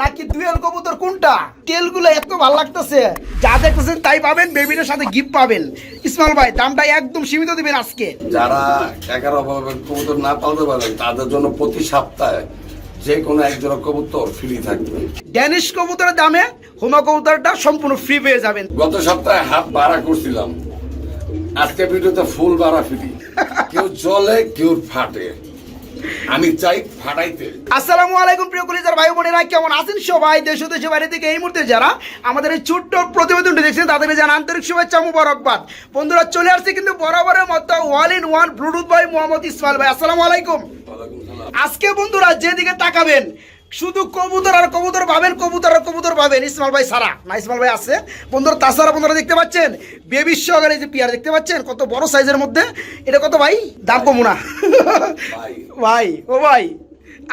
নাকি দুয়েল কবুতর কোনটা? তেলগুলো এত ভালো লাগতেছে। যা দেখতেছেন তাই পাবেন বেবিটার সাথে গিফট পাবেন। ইসমাল ভাই দামটা একদম সীমিত দিবেন আজকে। যারা অভাবে কবুতর না পালতে পারেন তাদের জন্য প্রতি সপ্তাহে যে কোনো একজোড়া কবুতর ফ্রি থাকবে। ড্যানিশ কবুতরের দামে হোমা কবুতরটা সম্পূর্ণ ফ্রি পেয়ে যাবেন। গত সপ্তাহে হাত ভাড়া করছিলাম। আজকে ভিডিওতে ফুল ভাড়া ফ্রি কেউ জলে কেউ ফাটে। আমি চাই ফাটাইতে। আসসালামু আলাইকুম প্রিয় কলিজার ভাই বোনেরা কেমন আছেন সবাই? দেশ ও দেশের বাইরে থেকে এই মুহূর্তে যারা আমাদের এই ছোট্ট প্রতিবেদনটি দেখছেন তাদেরকে জান আন্তরিক শুভেচ্ছা মুবারকবাদ। বন্ধুরা চলে আসছে কিন্তু বরাবরের মতো ওয়াল ইন ওয়ান ব্লুটুথ ভাই মোহাম্মদ ইসমাইল ভাই। আসসালামু আলাইকুম। আজকে বন্ধুরা যেদিকে তাকাবেন শুধু কবুতর আর কবুতর পাবেন কবুতর আর কবুতর পাবেন। ইসমাল ভাই সারা। না ইসমাল ভাই আছে। বন্ধুরা তাছাড়া বন্ধুরা দেখতে পাচ্ছেন বেবি সহকারে যে পিয়ার দেখতে পাচ্ছেন কত বড় সাইজের মধ্যে। এটা কত ভাই? দাম কমু না। ভাই। ভাই ও ভাই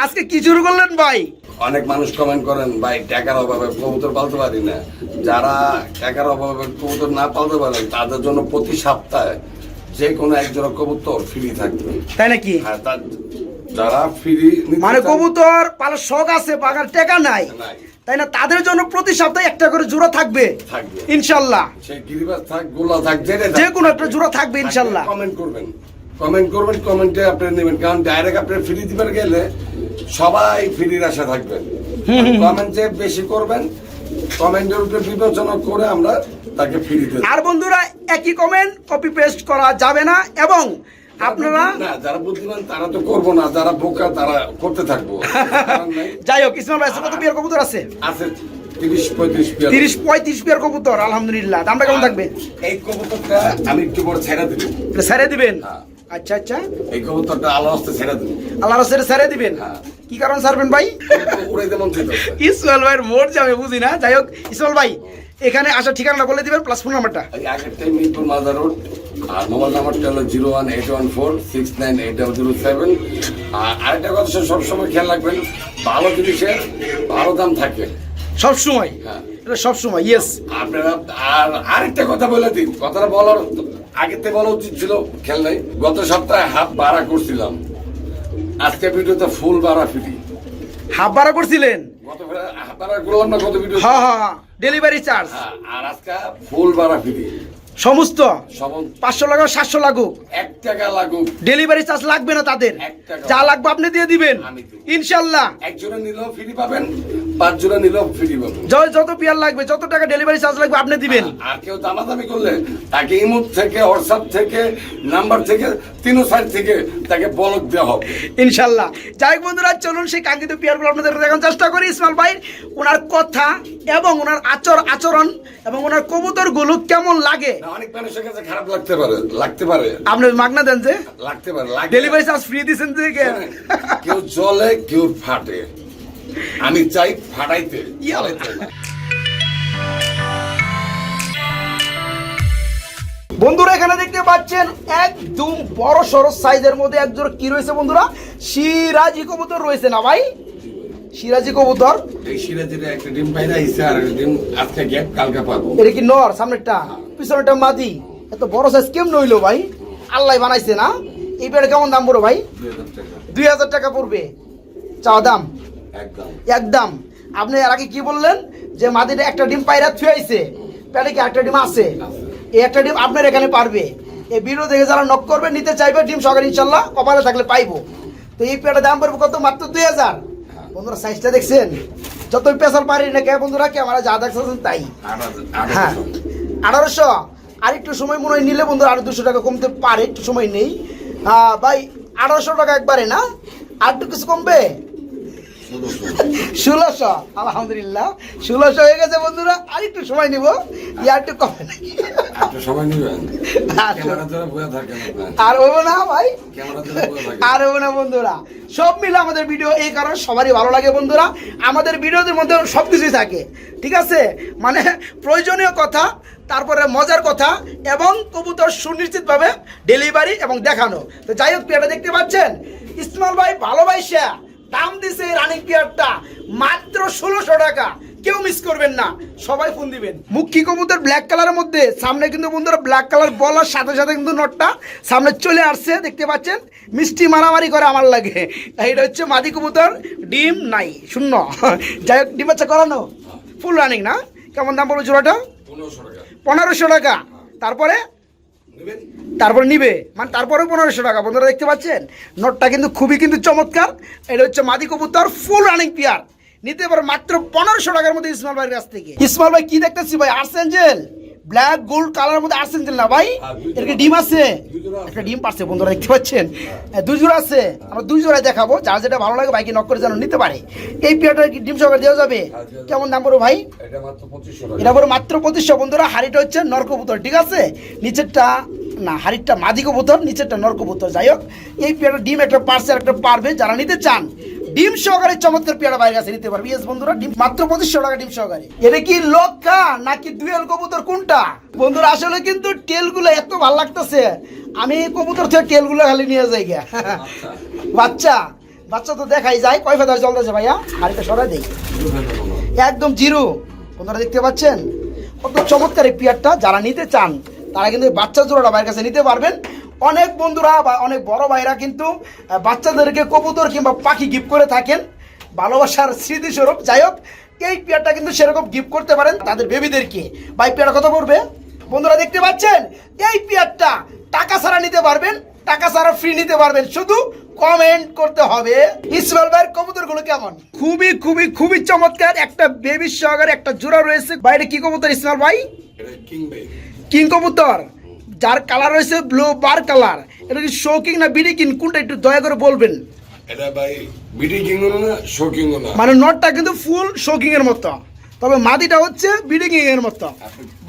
আজকে কি শুরু করলেন ভাই? অনেক মানুষ কমেন্ট করেন ভাই টাকার অভাবে কবুতর পালতে পারি না। যারা টাকার অভাবে কবুতর না পালতে পারেন তাদের জন্য প্রতি সপ্তাহে যে কোনো একজোড়া কবুতর ফ্রি থাকবে। তাই নাকি? আর তার যারা ফ্রি মানে কবুতর পালার শখ আছে পাকার টাকা নাই। তাই না? তাদের জন্য প্রতি সপ্তাহে একটা করে জোড়া থাকবে। ইনশাল্লাহ। যে কোনো একটা জোড়া থাকবে ইনশাল্লাহ। কমেন্ট করবেন। কমেন্ট করবেন কমেন্টে আপনি নেবেন। কারণ ডাইরেক্ট আপনি ফ্রি দিবেন গেলে সবাই ফ্রির আশা থাকবেন। কমেন্ট যে বেশি করবেন কমেন্টের উপরে বিবেচনা করে আমরা তাকে ফ্রি দেব। আর বন্ধুরা একই কমেন্ট কপি পেস্ট করা যাবে না এবং আপনারা না যারা বুদ্ধিমান তারা তো করব না। যারা বোকা তারা করতে থাকব। যাই হোক ভাই কত বিয়ার কবুতর আছে। আছে তিরিশ পঁয়ত্রিশ পেয়ার। কবুতর আলহামদুলিল্লাহ। দামটা কেমন থাকবে? এই কবুতরটা আমি একটু বড় ছেড়ে দিব। এটা ছেড়ে দিবেন? হ্যাঁ। আচ্ছা আচ্ছা। এই কবুতরটা আলো আসতে ছেড়ে দিব। আল্লাহ রসের ছেড়ে দিবেন? হ্যাঁ। কি কারণ ছাড়বেন ভাই। ইসমাল ভাইয়ের মোট যাবে বুঝি না। যাই হোক ইসমাল ভাই এখানে আসার ঠিকানা বলে দিবেন প্লাস ফোন নাম্বারটা আগেরটাই মিরপুর মাদার রোড আর মোবাইল নাম্বারটা হলো zero one eight one four six nine eight double zero seven. আর আরেকটা কথা স্যার সবসময় খেয়াল রাখবেন ভালো জিনিসের ভালো দাম থাকে। সবসময়? হ্যাঁ। এটা সব সময় ইয়েস আপনারা আর আরেকটা কথা বলে দিন কথাটা বলার আগে থেকে বলা উচিত ছিল খেয়াল নাই গত সপ্তাহে হাত ভাড়া করছিলাম। আজকে ভিডিওতে ফুল ভাড়া ফ্রি হাফ ভাড়া করছিলেন? গত হাত ভাড়া করলাম না গত ভিডিও হ্যাঁ হ্যাঁ ডেলিভারি চার্জ হ্যাঁ, আর আজকে ফুল ভাড়া ফ্রি সমস্ত পাঁচশো লাগুক সাতশো লাগুক। এক টাকা লাগুক। ডেলিভারি চার্জ লাগবে না তাদের। যা লাগবে আপনি দিয়ে দিবেন। ইনশাল্লাহ। একজনে নিলেও ফ্রি পাবেন। পাঁচ জনে নিলেও ফ্রি পাবেন য- যত পিয়ার লাগবে যত টাকা ডেলিভারি চার্জ লাগবে আপনি দিবেন। আর কেউ দামাদামি করলে তাকে ইমুট থেকে হোয়াটসঅ্যাপ থেকে নাম্বার থেকে তিন সাইড থেকে তাকে বলক দেওয়া হবে। ইনশাল্লাহ। যাই বন্ধুরা চলুন সেই কাঙ্ক্ষিত পিয়ারগুলো আপনাদের দেখানোর চেষ্টা করি। ইসমাল ভাই ওনার কথা এবং ওনার আচর আচরণ এবং ওনার কবুতরগুলো কেমন লাগে? অনেক মানুষের কাছে খারাপ লাগতে পারে লাগতে পারে। আপনি মাগনা দেন যে। লাগতে পারে ডেলিভারি চার্জ ফ্রি দিচ্ছেন থেকে কেউ জলে কেউ ফাটে। আমি চাই ফাটাইতে। না। বন্ধুরা এখানে দেখতে পাচ্ছেন একদম বড় সড় সাইজের মধ্যে একজোড়া কি রয়েছে বন্ধুরা? সিরাজি কবুতর রয়েছে না ভাই? সিরাজি কবুতর। এই সিরাজের একটা ডিম পাইরা আইসে আর ডিম আজকে গ্যাপ কালকে পাবো। এটা কি নর সামনেরটা? পিছনেরটা মাদি। এত বড় সাইজ কেমন হইল ভাই? আল্লাহ বানাইছে না? এই পেয়ারে কেমন দাম পড়ো ভাই? দুই হাজার টাকা পড়বে। চাওয়া দাম? একদম। একদম। আপনি এর আগে কি বললেন? যে মাদিটা একটা ডিম পায়রা থুয়াইছে পেটে কি একটা ডিম আছে? এই একটা ডিম আপনার এখানে পারবে। এই ভিডিও দেখে যারা নক করবে নিতে চাইবে ডিম সকালে ইনশাল্লাহ কপালে থাকলে পাইবো। তো এই পেটে দাম পড়বে কত? মাত্র দুই হাজার। বন্ধুরা সাইজটা দেখছেন? যতই পেশাল পারি না কে বন্ধুরা ক্যামেরা যা দেখছেন তাই। হ্যাঁ। আঠারোশো। আর একটু সময় মনে হয় নিলে বন্ধু আরও দুশো টাকা কমতে পারে একটু সময় নেই। হ্যাঁ ভাই আঠারোশো টাকা একবারে না? আর একটু কিছু কমবে? ষোলোশো আলহামদুলিল্লাহ। ষোলোশো হয়ে গেছে বন্ধুরা আর একটু সময় নিব ইয়া একটু কমে নাকি আর হব না ভাই? আর হব না বন্ধুরা। সব মিলে আমাদের ভিডিও এই কারণে সবারই ভালো লাগে বন্ধুরা। আমাদের ভিডিওদের মধ্যে সব কিছুই থাকে ঠিক আছে? মানে প্রয়োজনীয় কথা তারপরে মজার কথা এবং কবুতর সুনিশ্চিতভাবে ডেলিভারি এবং দেখানো। তো যাই হোক পেয়ারটা দেখতে পাচ্ছেন? ইসমাল ভাই ভালো ভাই ভালোবাসা দাম দিছে রানিং পেয়ারটা। মাত্র ষোলোশো টাকা। কেউ মিস করবেন না। সবাই ফোন দিবেন। মুখী কবুতর ব্ল্যাক কালারের মধ্যে? সামনে কিন্তু বন্ধুরা ব্ল্যাক কালার বলার সাথে সাথে কিন্তু নটটা সামনে চলে আসছে দেখতে পাচ্ছেন? মিষ্টি মারামারি করে আমার লাগে। এটা হচ্ছে মাদি কবুতর ডিম নাই শূন্য। যাই হোক ডিম বাচ্চা করানো? ফুল রানিং না? কেমন দাম পড়বে জোড়াটা? পনেরোশো টাকা। পনেরোশো টাকা। তারপরে তারপর নিবে। মানে তারপরে পনেরোশো টাকা। বন্ধুরা দেখতে পাচ্ছেন? নোটটা কিন্তু খুবই কিন্তু চমৎকার। এটা হচ্ছে মাদি কবুতর ফুল রানিং পিয়ার নিতে পারে মাত্র পনেরোশো টাকার মধ্যে ইসমাল ভাইয়ের কাছ থেকে। ইসমাল ভাই, কি দেখতেছি ভাই? আর্সেঞ্জেল ব্ল্যাক গোল্ড কালার মধ্যে আসছেন না ভাই? হ্যাঁ, এর ডিম আছে। একটা ডিম পারছে বন্ধুরা দেখতে পাচ্ছেন? হ্যাঁ, দুই জোড়া আছে। আমরা দুই জোড়া দেখাবো। যার যেটা ভালো লাগে বাইকে নক করে যেন নিতে পারে। এই পেয়ারটা কি ডিম সহকারে দেওয়া যাবে? হ্যাঁ। কেমন দাম পড়ো ভাই? এটা বড় মাত্র পঁচিশশো। বন্ধুরা হাড়িটা হচ্ছে নরকপুতর ঠিক আছে? নিচেরটা না হাড়িটা মাদি কবুতর, নিচেরটা নরকবুতর যাই হোক, এই পেয়ারা ডিম একটা পার্সেল একটা পারবে। যারা নিতে চান, ডিম সহকারে চমৎকার পেয়ারা বাইরে কাছে নিতে পারবে। ইয়েস বন্ধুরা, ডিম মাত্র পঁচিশশো টাকা ডিম সহকারে। এটা কি লক্ষা নাকি দুয়েল কবুতর? কোনটা? বন্ধুরা, আসলে কিন্তু টেলগুলো এত ভালো লাগতেছে। আমি কবুতর থেকে টেলগুলো খালি নিয়ে যাই গিয়া। বাচ্চা বাচ্চা তো দেখাই যায়। কয় ফেদার চলতেছে ভাইয়া? হাড়িটা সরাই দেই। একদম জিরো। বন্ধুরা, দেখতে পাচ্ছেন? কত চমৎকার এই পিয়ারটা। যারা নিতে চান তারা কিন্তু বাচ্চা জোড়াটা ভাইয়ের কাছে নিতে পারবেন। অনেক বন্ধুরা বা অনেক বড় ভাইরা কিন্তু বাচ্চাদেরকে কবুতর কিংবা পাখি গিফট করে থাকেন। ভালোবাসার স্মৃতিস্বরূপ। যাই হোক এই পেয়ারটা কিন্তু সেরকম গিফট করতে পারেন তাদের বেবিদেরকে ভাই পেয়ারটা কত পড়বে? বন্ধুরা দেখতে পাচ্ছেন? এই পেয়ারটা টাকা ছাড়া নিতে পারবেন টাকা ছাড়া ফ্রি নিতে পারবেন। শুধু কমেন্ট করতে হবে। ইসমাইল ভাইয়ের কবুতরগুলো কেমন? খুবই খুবই খুবই চমৎকার। একটা বেবি সহকারে একটা জোড়া রয়েছে। বাইরে কি কবুতর ভাই? কিং ভাই কিং কবুতর যার কালার রয়েছে ব্লু বার কালার এটা কি শোকিং না বিডি কিং? কোনটা একটু দয়া করে বলবেন? এটা ভাই বিডি কিংও না শো না মানে নটটা কিন্তু ফুল শোকিং এর মতো। তবে মাদিটা হচ্ছে বিডি এর মতো।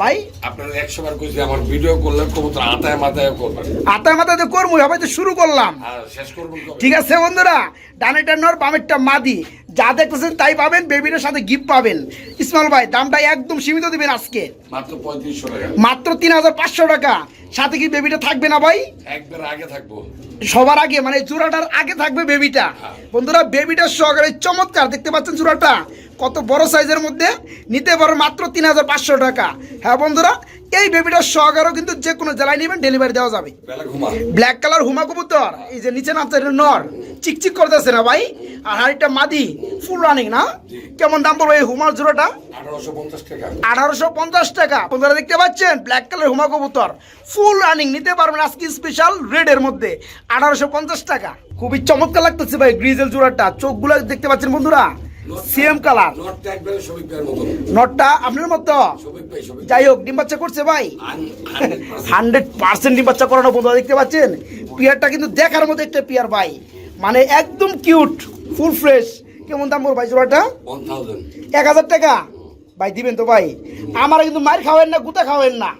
ভাই? আপনার একশো বার কইছি আমার ভিডিও করলে কবুতর আতায় মাথায় করবেন আতা মাথাতে করব সবাই তো শুরু করলাম? ঠিক আছে বন্ধুরা ডানেরটা নর বামেরটা মাদি। যা দেখতেছেন তাই পাবেন বেবিটার সাথে গিফট পাবেন। ইসমাইল ভাই দামটা একদম সীমিত দিবেন আজকে। মাত্র পঁয়ত্রিশশো টাকা। মাত্র তিন হাজার পাঁচশো টাকা। সাথে কি বেবিটা থাকবে না ভাই? একবার আগে থাকব। সবার আগে মানে চূড়াটার আগে থাকবে বেবিটা। বন্ধুরা বেবিটা সহকারে চমৎকার দেখতে পাচ্ছেন চূড়াটা? কত বড় সাইজের মধ্যে? নিতে পারো মাত্র তিন হাজার পাঁচশো টাকা। হ্যাঁ বন্ধুরা এই বেবিটার সহকারেও কিন্তু যে কোনো জেলায় নেবেন ডেলিভারি দেওয়া যাবে। ব্ল্যাক কালার হুমা কবুতর। এই যে নিচে নামছে এটা নর। চিকচিক করতেছে না ভাই। আর হাড়িটা মাদি ফুল রানিং না? কেমন দাম পড়বে এই হুমার জোড়াটা? আঠারোশো পঞ্চাশ টাকা। আঠারোশো পঞ্চাশ টাকা। আপনারা দেখতে পাচ্ছেন ব্ল্যাক কালার হুমা কবুতর। ফুল রানিং নিতে পারবেন আজকে স্পেশাল রেডের মধ্যে। আঠারোশো পঞ্চাশ টাকা। খুবই চমৎকার লাগতেছে ভাই গ্রিজেল জোড়াটা। চোখগুলো দেখতে পাচ্ছেন বন্ধুরা। সেম কালার নটটা আপনার মতো? যাই হোক ডিম বাচ্চা করছে ভাই। হান্ড্রেড পার্সেন্ট ডিম বাচ্চা করানো বন্ধুরা দেখতে পাচ্ছেন? পিয়ারটা কিন্তু দেখার মতো একটা পিয়ার ভাই। মানে একদম কিউট ফুল ফ্রেশ কেমন দাম পড়বে ভাই জোড়াটা? এক হাজার টাকা? ভাই দিবেন তো ভাই। আমার কিন্তু মার খাওয়েন না গুতা খাওয়েন না।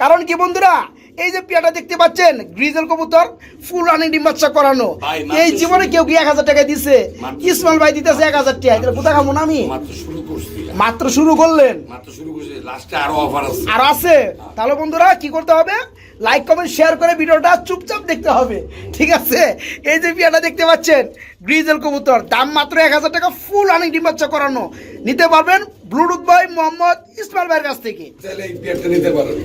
কারণ কি বন্ধুরা? এই যে পিয়াটা দেখতে পাচ্ছেন গ্রিজেল কবুতর ফুল রানিং ডিম বাচ্চা করানো। এই জীবনে কেউ কি এক হাজার টাকা দিছে? ইসমাইল ভাই দিতেছে এক হাজার টাকা কোথা খাব না আমি? মাত্র শুরু করলেন? আর আছে। তাহলে বন্ধুরা কি করতে হবে? লাইক কমেন্ট শেয়ার করে ভিডিওটা চুপচাপ দেখতে হবে। ঠিক আছে? এই যে পিয়াটা দেখতে পাচ্ছেন গ্রিজেল কবুতর দাম মাত্র এক হাজার টাকা ফুল রানিং ডিম বাচ্চা করানো। নিতে পারবেন ব্লুটুথ ভাই মোহাম্মদ ইসমাইল ভাইয়ের কাছ থেকে।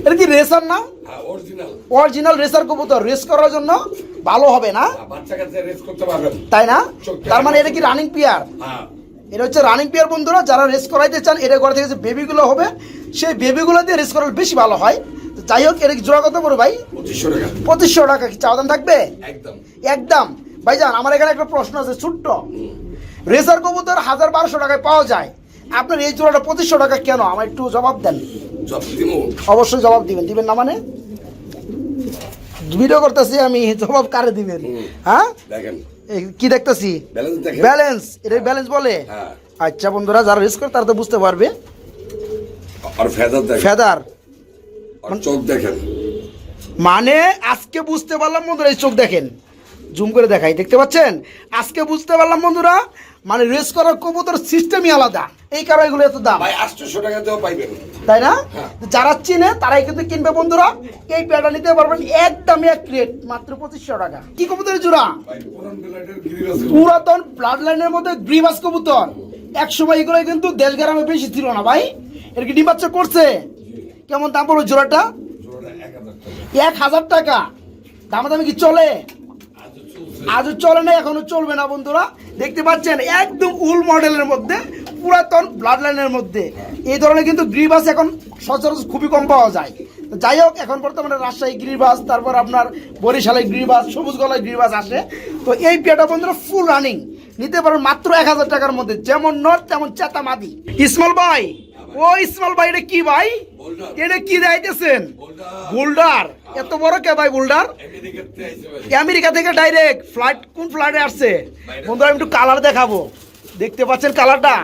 এটা কি রেসার না? হ্যাঁ অরিজিনাল অরিজিনাল রেসার কবুতর। রেস করার জন্য ভালো হবে না? পারবেন তাই না? তার মানে এটা কি রানিং পিয়ার হ্যাঁ। এটা হচ্ছে রানিং পিয়ার বন্ধুরা যারা রেস করাইতে চান এটা ঘর থেকে যে বেবিগুলো হবে সেই বেবিগুলো দিয়ে রেস করালে বেশি ভালো হয়। যাই হোক এটা কি জোড়া কত পড়বে ভাই? পঁচিশশো টাকা। পঁচিশশো টাকা কি চাওয়া দাম থাকবে? একদম। একদম। ভাইজান আমার এখানে একটা প্রশ্ন আছে ছোট্ট। রেসার কবুতর হাজার বারোশো টাকায় পাওয়া যায়। আপনার এই জোড়াটা পঁচিশশো টাকা কেন? আমার একটু জবাব দেন। অবশ্যই জবাব দিবেন। দিবেন না মানে? ভিডিও করতেছি আমি জবাব কারে দিবেন? হ্যাঁ? কি দেখতেছি? ব্যালেন্স এটা ব্যালেন্স বলে? হ্যাঁ। আচ্ছা বন্ধুরা যারা রিস্ক করে তারা তো বুঝতে পারবে। আর ফেদার ফেদার চোখ দেখেন। মানে আজকে বুঝতে পারলাম বন্ধুরা এই চোখ দেখেন। জুম করে দেখাই দেখতে পাচ্ছেন? আজকে বুঝতে পারলাম বন্ধুরা মানে রেস করার কবুতর সিস্টেমই আলাদা। এই কারণে এগুলো এত দাম। ভাই আটশোশো টাকাতেও পাইবেন তাই না? হ্যাঁ। যারা চিনে তারাই কিন্তু কিনবে বন্ধুরা। এই পেয়ারটা নিতে পারবেন একদমই এক রেট মাত্র পঁচিশশো টাকা। কি কবুতরের জোড়া? পুরাতন ব্লাড লাইনের মধ্যে গ্রিবাস কবুতর। এক সময় এগুলো কিন্তু দেশ গ্রামে বেশি ছিল না ভাই। এর কি ডিম বাচ্চা করছে? কেমন দাম পড়বে জোড়াটা? জোড়া এক হাজার টাকা। এক হাজার টাকা। দামা দামি কি চলে? আজও চলে না, এখনও চলবে না বন্ধুরা। দেখতে পাচ্ছেন, একদম উল মডেলের মধ্যে, পুরাতন ব্লাড লাইনের মধ্যে। এই ধরনের কিন্তু গ্রিবাস এখন সচরাচর খুবই কম পাওয়া যায়। যাই হোক, এখন বর্তমানে রাজশাহী গ্রিবাস তারপর আপনার বরিশালে গ্রিবাস সবুজ গলায় গ্রিবাস আসে। তো এই পেটা বন্ধুরা ফুল রানিং নিতে পারেন মাত্র এক হাজার টাকার মধ্যে। যেমন নট তেমন চেতা মাদি ইসমাল ও ইসমাল ভাই এটা কি ভাই? এটা কি দেখাইতেছেন? বোল্ডার। বোল্ডার। এত বড় কে ভাই বোল্ডার? আমেরিকা থেকে ডাইরেক্ট ফ্লাইট কোন ফ্লাইটে আসছে? বন্ধুরা আমি একটু কালার দেখাবো। দেখতে পাচ্ছেন কালারটা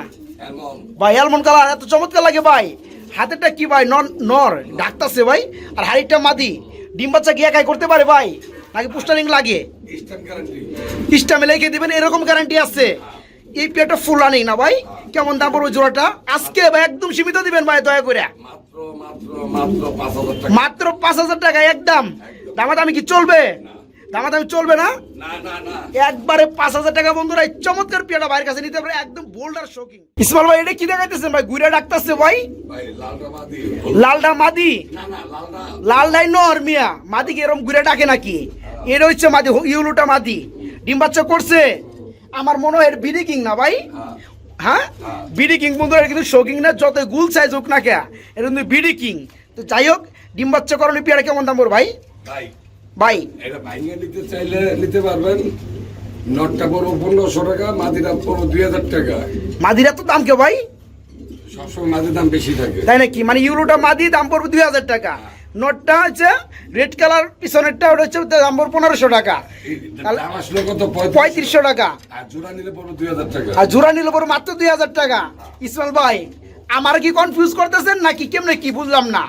ভাই অ্যালমন্ড কালার এত চমৎকার লাগে ভাই। হাতেরটা কি ভাই? নর ডাকতাছে ভাই। আর হাড়িটা মাদি। ডিম বাচ্চা কি একাই করতে পারে ভাই। নাকি পুস্টারিং লাগে? ইস্টামে লিখে দিবেন এরকম গ্যারান্টি আছে। এই পেটা ফুল রানিং না ভাই। কেমন দাম পড়বে জোড়াটা? আজকে ভাই একদম সীমিত দিবেন ভাই, দয়া করে। মাত্র পাঁচ হাজার টাকা, একদম। দামাদামি কি চলবে? দামাদামি চলবে না? একবারে পাঁচ হাজার টাকা, বন্ধুরা চমৎকার পেয়াটা ভাইয়ের কাছে নিতে পারে, একদম বোল্ডার শোকিং ইসমাল ভাই, এটা কি দেখাইতেছেন ভাই? ঘুরে ডাকতেছে ভাই। মাদি লালডা মাদি। না না লাল ডাই নর মিয়া। মাদিকে এরকম ঘুরে ডাকে নাকি? এটা হচ্ছে মাদি, ইউলুটা মাদি। ডিম বাচ্চা করছে। আমার মনে হয় বিডি কিং না ভাই। হ্যাঁ। হ্যাঁ? বিডি কিং বন্ধুরা এটা কিন্তু শোকিং না যত গুল সাইজ হোক না কে এটা কিন্তু বিডি কিং। তো যাই হোক ডিম বাচ্চা পেয়ারা কেমন দাম পড়বে ভাই? ভাই। ভাই। এটা ভাইঙ্গা নিতে চাইলে নিতে পারবেন। নটটা পড়ব পনেরোশো টাকা মাদিরা পড়ব দুই হাজার টাকা। মাদিরা তো দাম কে ভাই? সবসময় মাদির দাম বেশি থাকে। তাই নাকি? মানে ইউরোটা মাদি দাম পড়বে দুই হাজার টাকা। নোটটা হচ্ছে রেড কালার পিছনেরটা ওটা হচ্ছে দাম পড়বে পনেরোশো টাকা। পঁয়ত্রিশশো। টাকা। আর জোড়া নিলে পড়ব মাত্র দুই হাজার টাকা। ইসমাল ভাই আমার কি কনফিউজ করতেছেন নাকি কেমনে কি বুঝলাম না?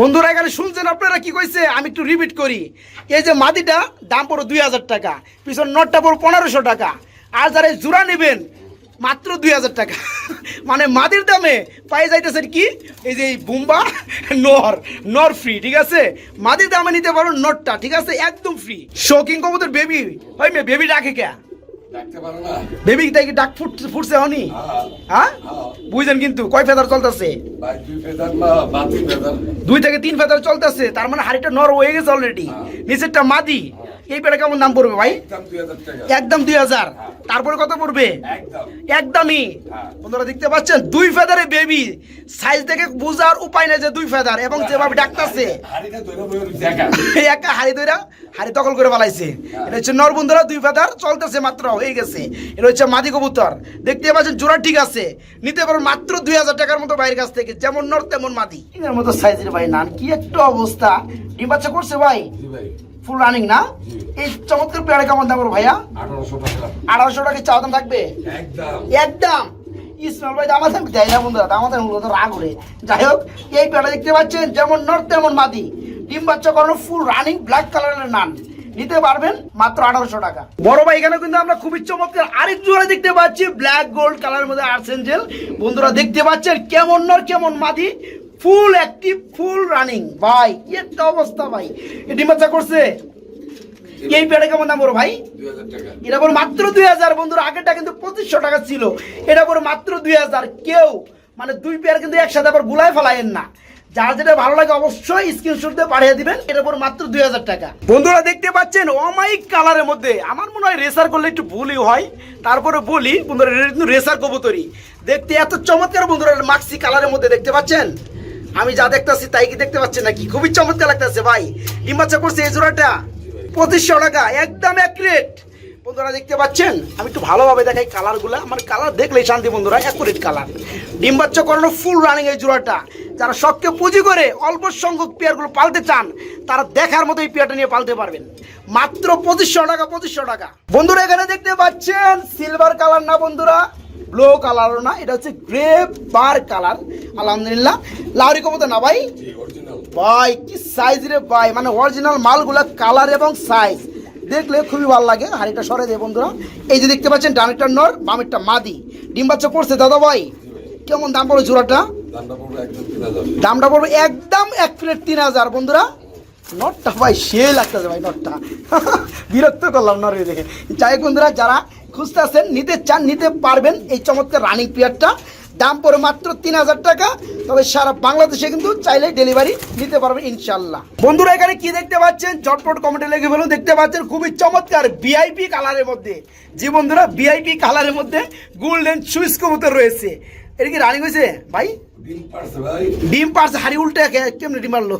বন্ধুরা এখানে শুনছেন আপনারা কি কইছে? আমি একটু রিপিট করি। এই যে মাদিটা দাম পড়ো দুই হাজার টাকা। পিছন নটটা পড়ো পনেরোশো টাকা। আর যারা জোড়া নেবেন মাত্র দুই হাজার টাকা। মানে মাদির দামে পাই যাইতেছেন কি? এই যে বুম্বা নর নর ফ্রি ঠিক আছে? মাদির দামে নিতে পারো নটটা ঠিক আছে? একদম ফ্রি শৌকিং কবুতর বেবি হয় মেয়ে বেবি ডাকে কে? বেবি তাই ডাক ফুট ফুটছে হনি? হ্যাঁ, হ্যাঁ? হ্যাঁ। বুঝছেন কিন্তু কয় ফেদার চলতেছে? দুই থেকে তিন ফেদার চলতেছে তার মানে হাড়িটা নর হয়ে গেছে অলরেডি নিচেরটা মাদি। এই পেটা কেমন দাম পড়বে ভাই? একদম দুই হাজার হাজার। তারপরে কত পড়বে? একদমই। হ্যাঁ। বন্ধুরা দেখতে পাচ্ছেন? দুই ফেদারে বেবি সাইজ দেখে বোঝার উপায় নেই যে দুই ফেদার এবং যেভাবে ডাকতেছে। বয়ে দেখা এই একটা হাড়ি ধরা হাড়ি দখল করে ফেলাইছে। এটা হচ্ছে নর বন্ধুরা দুই ফেদার চলতেছে মাত্র হয়ে গেছে। এটা হচ্ছে মাদি কবুতর। দেখতে পাচ্ছেন জোড়া ঠিক আছে। নিতে পারো মাত্র দুই হাজার টাকার মতো বাইরের কাছ থেকে। যেমন নর তেমন মাদি। এর মতো সাইজের ভাই নান কি একটা অবস্থা। ডিম বাচ্চা করছে ভাই। ফুল রানিং না? এই চমৎকার পেয়ারা কেমন দাম ভাইয়া? আঠারোশো টাকা। চাওয়া দাম থাকবে? একদম। একদম। ভাই দামা দেয় না বন্ধুরা দামা দাম তো রাগ করে যাই হোক এই পেয়ারা দেখতে পাচ্ছেন যেমন নর তেমন মাদি। ডিম বাচ্চা করানো ফুল রানিং ব্ল্যাক কালারের নান নিতে পারবেন মাত্র আঠারোশো টাকা। বড় ভাই এখানে কিন্তু আমরা খুবই চমৎকার আরেক জোড়া দেখতে পাচ্ছি ব্ল্যাক গোল্ড কালারের মধ্যে আর্সেঞ্জেল বন্ধুরা দেখতে পাচ্ছেন কেমন নর কেমন মাদি? ফুল অ্যাক্টিভ ফুল রানিং ভাই কি একটা অবস্থা ভাই। এ ডিম বাচ্চা করছে? এই পেয়ারা কেমন দাম বড় ভাই? এটা পরে মাত্র দুই হাজার। বন্ধুরা আগেরটা কিন্তু পঁচিশশো টাকা ছিল। এটা পরে মাত্র দুই হাজার। কেউ মানে দুই পেয়ার কিন্তু একসাথে আবার গুলায় ফেলায়েন না। যার যেটা ভালো লাগে অবশ্যই স্ক্রিনশট দিয়ে পাঠিয়ে দিবেন। এটা পরে মাত্র দুই হাজার টাকা। বন্ধুরা দেখতে পাচ্ছেন অমাইক কালারের মধ্যে। আমার মনে হয় রেসার করলে একটু ভুলই হয়। তারপরে বলি বন্ধুরা কিন্তু রেসার কবুতরি দেখতে এত চমৎকার বন্ধুরা মাক্সি কালারের মধ্যে দেখতে পাচ্ছেন? আমি যা দেখতেছি তাই কি দেখতে পাচ্ছেন নাকি? খুবই চমৎকার লাগতেছে ভাই। ডিম্বাচ্চা করছে এই জোড়াটা। পঁচিশশো টাকা, একদম অ্যাকুরেট বন্ধুরা, দেখতে পাচ্ছেন? আমি একটু ভালোভাবে দেখাই কালারগুলো। আমার কালার দেখলেই শান্তি বন্ধুরা অ্যাকুরেট কালার। ডিম বাচ্চা করানো ফুল রানিং এই জোড়াটা। যারা শখকে পুঁজি করে অল্প সংখ্যক পেয়ারগুলো পালতে চান, তারা দেখার মতো এই পেয়ারটা নিয়ে পালতে পারবেন। মাত্র পঁচিশশো টাকা পঁচিশশো টাকা। বন্ধুরা, এখানে দেখতে পাচ্ছেন? সিলভার কালার না বন্ধুরা? ব্লু কালারও না এটা হচ্ছে গ্রে বার কালার আলহামদুলিল্লাহ। লাউরি কবুতর না ভাই? ভাই কি সাইজ রে ভাই মানে অরিজিনাল মালগুলা কালার এবং সাইজ দেখলে খুবই ভালো লাগে হাড়িটা সরে দেয় বন্ধুরা। এই যে দেখতে পাচ্ছেন ডানেরটা নর বামেরটা মাদি। ডিম বাচ্চা করছে দাদা ভাই। কেমন দাম জোড়াটা? পড়বে একদম দামটা পড়বে একদম এক প্লেট তিন হাজার বন্ধুরা। নটটা ভাই সে লাগতেছে ভাই নটটা। বিরক্ত করলাম নরে দেখে যাই বন্ধুরা যারা খুঁজতেছেন, নিতে চান, নিতে পারবেন এই চমৎকার রানিং পিয়ারটা দাম পড়ে মাত্র তিন হাজার টাকা, তবে সারা বাংলাদেশে কিন্তু চাইলে ডেলিভারি নিতে পারবেন ইনশাল্লাহ বন্ধুরা, এখানে কি দেখতে পাচ্ছেন? চটপট কমেন্টে লেগে ফেলুন। দেখতে পাচ্ছেন খুবই চমৎকার ভিআইপি কালারের মধ্যে। জি বন্ধুরা ভিআইপি কালারের মধ্যে গোল্ডেন সুইস কবুতর রয়েছে। এটা কি রানিং হয়েছে? ভাই? ডিম পারছে হাড়ি উল্টে কে- ডিম মারলো।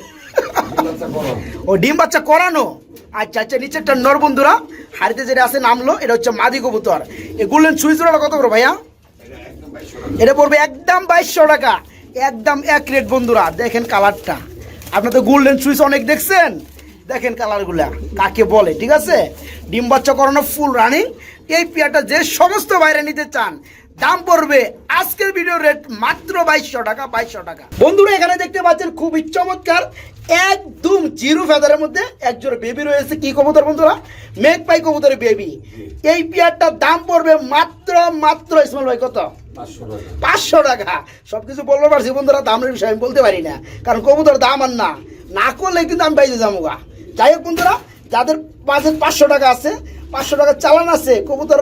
ও ডিম বাচ্চা করানো? আচ্ছা আচ্ছা নিচেরটা নর বন্ধুরা হাড়িতে যেটা আছে নামলো এটা হচ্ছে মাদি কবুতর। এই গোল্ডেন সুইচ রোডটা কত করে ভাইয়া? এটা পড়বে একদম বাইশশো টাকা। একদম এক রেট বন্ধুরা দেখেন কালারটা। আপনার তো গোল্ডেন সুইচ অনেক দেখছেন? দেখেন কালারগুলা কাকে বলে ঠিক আছে? ডিম বাচ্চা করানো ফুল রানিং এই পেয়ারটা যে সমস্ত বাইরে নিতে চান দাম পড়বে। আজকের ভিডিও রেট মাত্র বাইশশো টাকা বাইশশো টাকা। বন্ধুরা এখানে দেখতে পাচ্ছেন খুবই চমৎকার একদম জিরো ফেদারের মধ্যে একজোড়া বেবি রয়েছে। কি কবুতর বন্ধুরা? মেঘ পাই কবুতরের বেবি এই পেয়ারটার দাম পড়বে মাত্র মাত্র ইসমাল ভাই কত? পাঁচশো টাকা। সবকিছু বলতে পারছি বন্ধুরা দামের বিষয়ে আমি বলতে পারি না। কারণ কবুতর দাম আর না। না করলে কিন্তু আমি বাইরে যাব গা। যাই হোক বন্ধুরা যাদের বাজেট পাঁচশো টাকা আছে পাঁচশো টাকা চালান আছে কবুতর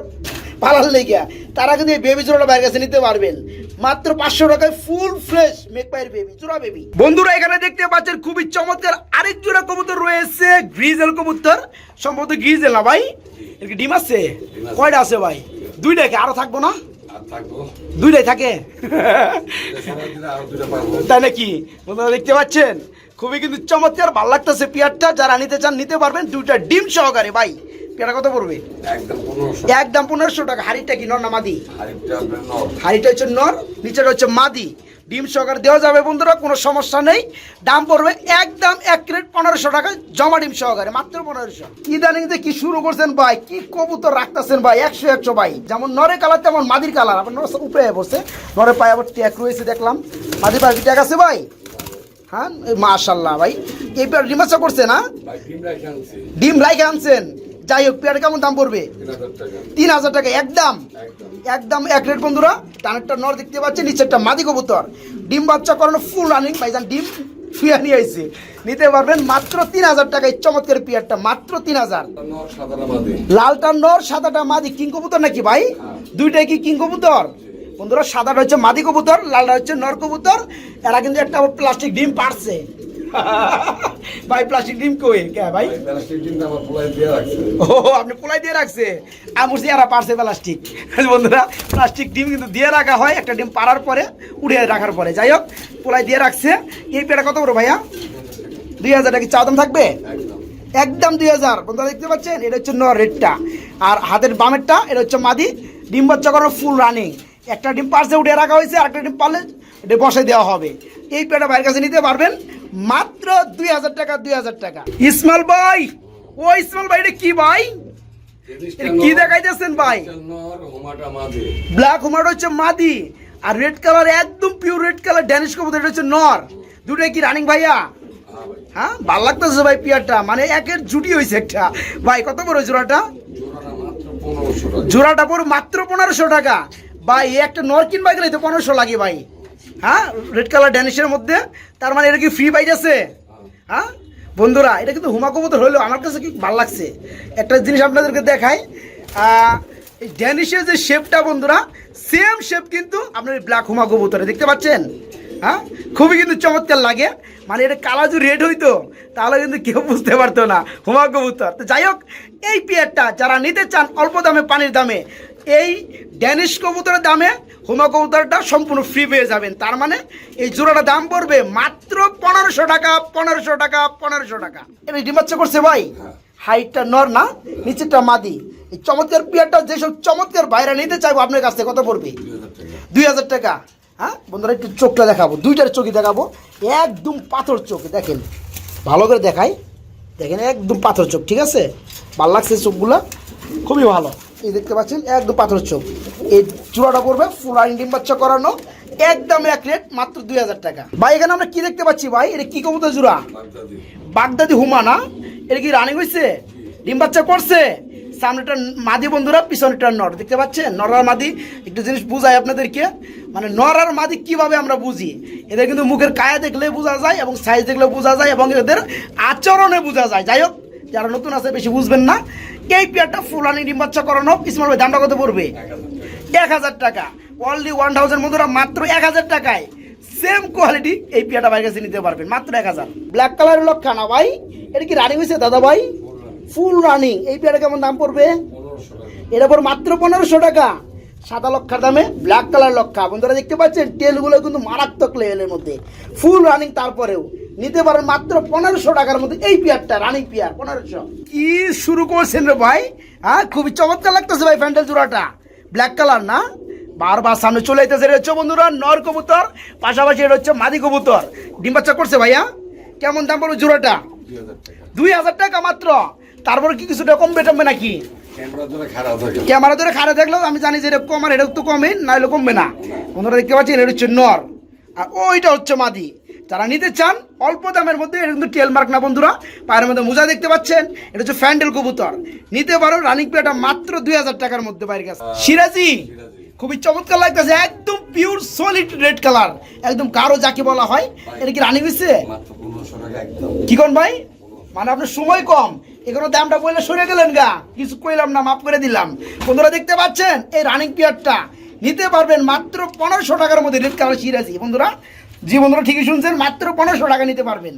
পালার লেগে তারা কিন্তু এই বেবি জোড়াটা বাইরের কাছে নিতে পারবেন। মাত্র পাঁচশো টাকায় ফুল ফ্রেশ মেক পায়ের বেবি জোড়া বেবি বন্ধুরা এখানে দেখতে পাচ্ছেন খুবই চমৎকার আরেক জোড়া কবুতর রয়েছে গ্রিজেল কবুতর। সম্ভবত গ্রিজেল না ভাই? এর কি ডিম আছে। কয়টা আছে ভাই? দুইটা কি আরও থাকব না? আর থাকব। দুইটাই থাকে? তাই নাকি? বন্ধুরা দেখতে পাচ্ছেন? খুবই কিন্তু চমৎকার ভালো লাগতেছে পেয়ারটা। যারা নিতে চান নিতে পারবেন। দুইটা ডিম সহকারে ভাই। পেয়ারটা কত পড়বে? একদম পনেরোশো। টাকা। হাড়িটা কি নর না মাদি? হাড়িটা হচ্ছে নর নিচেটা হচ্ছে মাদি। ডিম সহকারে দেওয়া যাবে বন্ধুরা কোনো সমস্যা নেই। দাম পড়বে একদম এক ক্রেট পনেরোশো টাকা জমা ডিম সহকারে মাত্র পনেরোশো। ইদানিং যে কি শুরু করছেন ভাই কি কবুতর রাখতেছেন ভাই একশো একশো ভাই। যেমন নরে কালার তেমন মাদির কালার। আপনার নর উপরে বসে। নরে পায়ে আবার ট্যাগ রয়েছে দেখলাম। মাদির পায়ে কি ট্যাগ আছে ভাই? হ্যাঁ মাশাল্লাহ ভাই। এই পেয়ার ডিমাচা করছে না? ডিম রাইখে আনছেন? যাই হোক, পেয়ার কেমন দাম পড়বে? তিন হাজার টাকা একদম একদম এক রেট বন্ধুরা। টানেরটা নর দেখতে পাচ্ছেন, নিচেরটা মাদি কবুতর। ডিম বাচ্চা করানো ফুল রানিং ভাইজান ডিম শুয়ে নিয়ে আইছে। নিতে পারবেন মাত্র তিন হাজার টাকায় চমৎকার পেয়ারটা, মাত্র তিন হাজার। লালটা নর, সাদাটা মাদি। কিং কবুতর নাকি ভাই? দুইটাই কি কিং কবুতর? বন্ধুরা, সাদাটা হচ্ছে মাদি কবুতর, লালটা হচ্ছে নর কবুতর। এরা কিন্তু একটা প্লাস্টিক ডিম পারছে। ভাই প্লাস্টিক ডিম কই? কে ভাই? প্লাস্টিক ডিমটা আমার পোলাই দিয়ে রাখছে। ও আপনি পোলাই দিয়ে রাখছে? আমার এরা পারছে প্লাস্টিক বন্ধুরা প্লাস্টিক ডিম কিন্তু দিয়ে রাখা হয় একটা ডিম পারার পরে উড়িয়ে রাখার পরে। যাই হোক পোলাই দিয়ে রাখছে। এই পেটা কত বড় ভাইয়া? দুই হাজার টাকা চা দাম থাকবে? একদম। একদম দুই হাজার। বন্ধুরা দেখতে পাচ্ছেন? এটা হচ্ছে ন রেডটা আর হাতের বামেরটা এটা হচ্ছে মাদি। ডিম বাচ্চা করার ফুল রানিং একটা ডিম পার্সে উঠে রাখা হয়েছে আর একটা ডিম পারলে এটা বসে দেওয়া হবে। এই পেটা ভাইয়ের কাছে নিতে পারবেন। মাত্র দুই হাজার টাকা দুই হাজার টাকা। ইসমাল ভাই ও ইসমাল ভাই এটা কি ভাই? এটা কি দেখাইতেছেন ভাই? হোমাটা ব্ল্যাক হোমার হচ্ছে মাদি আর রেড কালার একদম পিওর রেড কালার ড্যানিশ কবুতর এটা হচ্ছে নর দুটোই কি রানিং ভাইয়া? হ্যাঁ ভাই। হ্যাঁ ভালো লাগতেছে ভাই পিয়ারটা। মানে একের জুটি হয়েছে একটা। ভাই কত বড় জোড়াটা? জোড়াটা পড়ো মাত্র পনেরোশো টাকা। ভাই একটা নর কিনবা গেলে তো পনেরোশো লাগে ভাই। হ্যাঁ? রেড কালার ড্যানিশের মধ্যে? তার মানে এটা কি ফ্রি পাইজ আছে? হ্যাঁ? বন্ধুরা, এটা কিন্তু হুমা হলো আমার কাছে কি ভালো লাগছে। একটা জিনিস আপনাদেরকে দেখাই। ড্যানিশের যে শেপটা বন্ধুরা সেম শেপ কিন্তু আপনার ব্ল্যাক হুমা কবুতরে দেখতে পাচ্ছেন? হ্যাঁ? খুবই কিন্তু চমৎকার লাগে। মানে এটা কালা যদি রেড হইতো, তাহলে কিন্তু কেউ বুঝতে পারতো না হুমা কবুতর তো যাই হোক, এই পেয়ারটা যারা নিতে চান অল্প দামে, পানির দামে, এই ড্যানিশ কবুতরের দামে হুমা কবুতরটা সম্পূর্ণ ফ্রি পেয়ে যাবেন। তার মানে এই জোড়াটা দাম পড়বে মাত্র পনেরোশো টাকা পনেরোশো টাকা পনেরোশো টাকা। এটা ডিম বাচ্চা করছে ভাই? হ্যাঁ। হাইটটা নর না নিচেরটা মাদি। এই চমৎকার পেয়ারটা যেসব চমৎকার বাইরে নিতে চাইব আপনার কাছ থেকে কত পড়বে? দুই হাজার টাকা। দুই হাজার টাকা। হ্যাঁ বন্ধুরা একটু চোখটা দেখাবো দুইটার চোখই দেখাবো। একদম পাথর চোখ দেখেন। ভালো করে দেখাই। দেখেন একদম পাথর চোখ ঠিক আছে? ভালো লাগছে চোখগুলো? খুবই ভালো। এই দেখতে পাচ্ছেন একদম পাথর চোখ। এই চূড়াটা পড়বে ফুল আইন ডিম বাচ্চা করানো একদম এক রেট মাত্র দুই হাজার টাকা। ভাই এখানে আমরা কি দেখতে পাচ্ছি ভাই? এটা কি কবুতর জোড়া? বাগদাদি। বাগদাদি হুমা না? এটা কি রানিং হয়েছে ডিম বাচ্চা করছে? সামনেটা মাদি বন্ধুরা পিছনেটা নর। দেখতে পাচ্ছেন? নর আর মাদি। একটু জিনিস বুঝাই আপনাদেরকে। মানে নর আর মাদি কীভাবে আমরা বুঝি? এদের কিন্তু মুখের কায়া দেখলে বোঝা যায় এবং সাইজ দেখলে বোঝা যায় এবং এদের আচরণে বোঝা যায়। যাই হোক যারা নতুন আছে বেশি বুঝবেন না। এই পেয়ারটা ফুলানি ডিম বাচ্চা করানো ইসমাল ভাই, দামটা কত পড়বে? এক হাজার টাকা। অনলি ওয়ান থাউজেন্ড বন্ধুরা মাত্র এক হাজার টাকায়। সেম কোয়ালিটি এই পেয়ারটা বাইরের কাছে নিতে পারবেন, মাত্র এক হাজার। ব্ল্যাক কালারের লক্ষা না ভাই। এটা কি রানিং হয়েছে দাদা ভাই? ফুল রানিং এই পেয়ারটা কেমন দাম পড়বে? এর উপর মাত্র পনেরোশো টাকা। সাদা লক্ষার দামে ব্ল্যাক কালার লক্ষা। বন্ধুরা দেখতে পাচ্ছেন টেলগুলো কিন্তু মারাত্মক লেভেলের মধ্যে। ফুল রানিং তারপরেও। নিতে পারেন মাত্র পনেরোশো টাকার মধ্যে এই পেয়ারটা রানিং পেয়ার পনেরোশো। কি শুরু করছেন রে ভাই? হ্যাঁ খুবই চমৎকার লাগতেছে ভাই প্যান্ডেল জোড়াটা। ব্ল্যাক কালার না? বারবার সামনে চলে যেতেছে এটা হচ্ছে বন্ধুরা নর কবুতর পাশাপাশি এটা হচ্ছে মাদি কবুতর। ডিম বাচ্চা করছে ভাইয়া? কেমন দাম পড়বে জোড়াটা? দুই হাজার টাকা মাত্র। তারপরে কি কিছুটা কমবে টমবে নাকি? ক্যামেরা ধরে খারাপ দেখলেও আমি জানি যে এটা কম আর এটা তো কমে না হলে কমবে না। বন্ধুরা দেখতে পাচ্ছেন এটা হচ্ছে নর। আর ওইটা হচ্ছে মাদি। যারা নিতে চান অল্প দামের মধ্যে এটা কিন্তু টেল মার্ক না বন্ধুরা পায়ের মধ্যে মোজা দেখতে পাচ্ছেন এটা হচ্ছে ফ্যান্ডেল কবুতর। নিতে পারো রানিং প্লেটা মাত্র দুই হাজার টাকার মধ্যে বাইরে গেছে সিরাজি খুবই চমৎকার লাগতেছে একদম পিওর সলিড রেড কালার একদম কারও যাকে বলা হয়। এটা কি রানিং একদম। কি কোন ভাই? মানে আপনার সময় কম। এগুলো দামটা বললে সরে গেলেন গা। কিছু কইলাম না মাফ করে দিলাম। বন্ধুরা দেখতে পাচ্ছেন এই রানিং পিয়ারটা নিতে পারবেন মাত্র পনেরোশো টাকার মধ্যে রেড কালার সিরাজি। বন্ধুরা জি বন্ধুরা ঠিকই শুনছেন মাত্র পনেরোশো টাকা নিতে পারবেন।